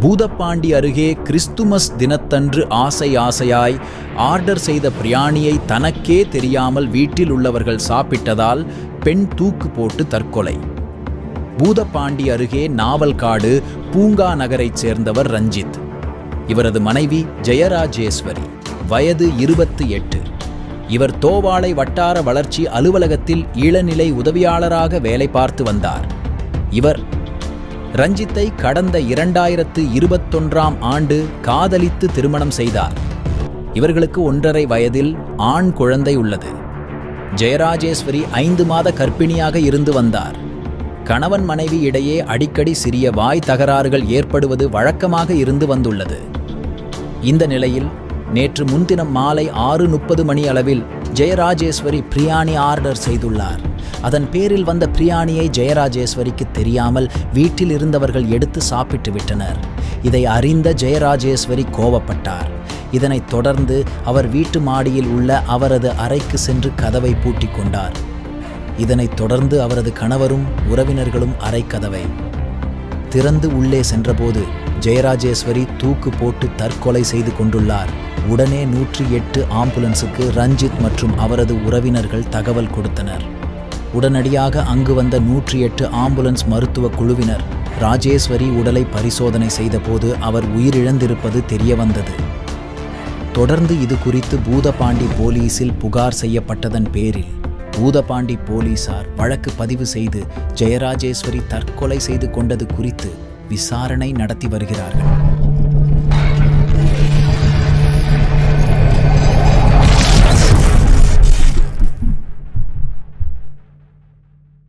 பூதப்பாண்டி அருகே கிறிஸ்துமஸ் தினத்தன்று ஆசை ஆசையாய் ஆர்டர் செய்த பிரியாணியை தனக்கே தெரியாமல் வீட்டில் உள்ளவர்கள் சாப்பிட்டதால் பெண் தூக்கு போட்டு தற்கொலை. பூதப்பாண்டி அருகே நாவல்காடு பூங்கா நகரைச் சேர்ந்தவர் ரஞ்சித். இவரது மனைவி ஜெயராஜேஸ்வரி வயது இருபத்தி எட்டு. இவர் தோவாளை வட்டார வளர்ச்சி அலுவலகத்தில் இளநிலை உதவியாளராக வேலை பார்த்து வந்தார். இவர் ரஞ்சித்தை கடந்த இரண்டாயிரத்து இருபத்தொன்றாம் ஆண்டு காதலித்து திருமணம் செய்தார். இவர்களுக்கு ஒன்றரை வயதில் ஆண் குழந்தை உள்ளது. ஜெயராஜேஸ்வரி ஐந்து மாத கர்ப்பிணியாக இருந்து வந்தார். கணவன் மனைவி இடையே அடிக்கடி சிறிய வாய் தகராறுகள் ஏற்படுவது வழக்கமாக இருந்து வந்துள்ளது. இந்த நிலையில் நேற்று முன்தினம் மாலை ஆறு முப்பது மணி அளவில் ஜெயராஜேஸ்வரி பிரியாணி ஆர்டர் செய்துள்ளார். அதன் பேரில் வந்த பிரியாணியை ஜெயராஜேஸ்வரிக்கு தெரியாமல் வீட்டில் இருந்தவர்கள் எடுத்து சாப்பிட்டு விட்டனர். இதை அறிந்த ஜெயராஜேஸ்வரி கோவப்பட்டார். இதனைத் தொடர்ந்து அவர் வீட்டு மாடியில் உள்ள அவரது அறைக்கு சென்று கதவை பூட்டி கொண்டார். இதனைத் தொடர்ந்து அவரது கணவரும் உறவினர்களும் அறை கதவை திறந்து உள்ளே சென்றபோது ஜெயராஜேஸ்வரி தூக்கு போட்டு தற்கொலை செய்து கொண்டுள்ளார். உடனே நூற்றி எட்டு ஆம்புலன்ஸுக்கு ரஞ்சித் மற்றும் அவரது உறவினர்கள் தகவல் கொடுத்தனர். உடனடியாக அங்கு வந்த நூற்றி எட்டு ஆம்புலன்ஸ் மருத்துவ குழுவினர் ராஜேஸ்வரி உடலை பரிசோதனை செய்தபோது அவர் உயிரிழந்திருப்பது தெரியவந்தது. தொடர்ந்து இது குறித்து பூதபாண்டி போலீசில் புகார் செய்யப்பட்டதன் பேரில் பூதபாண்டி போலீசார் வழக்கு பதிவு செய்து ஜெயராஜேஸ்வரி தற்கொலை செய்து கொண்டது குறித்து விசாரணை நடத்தி வருகிறார்கள்.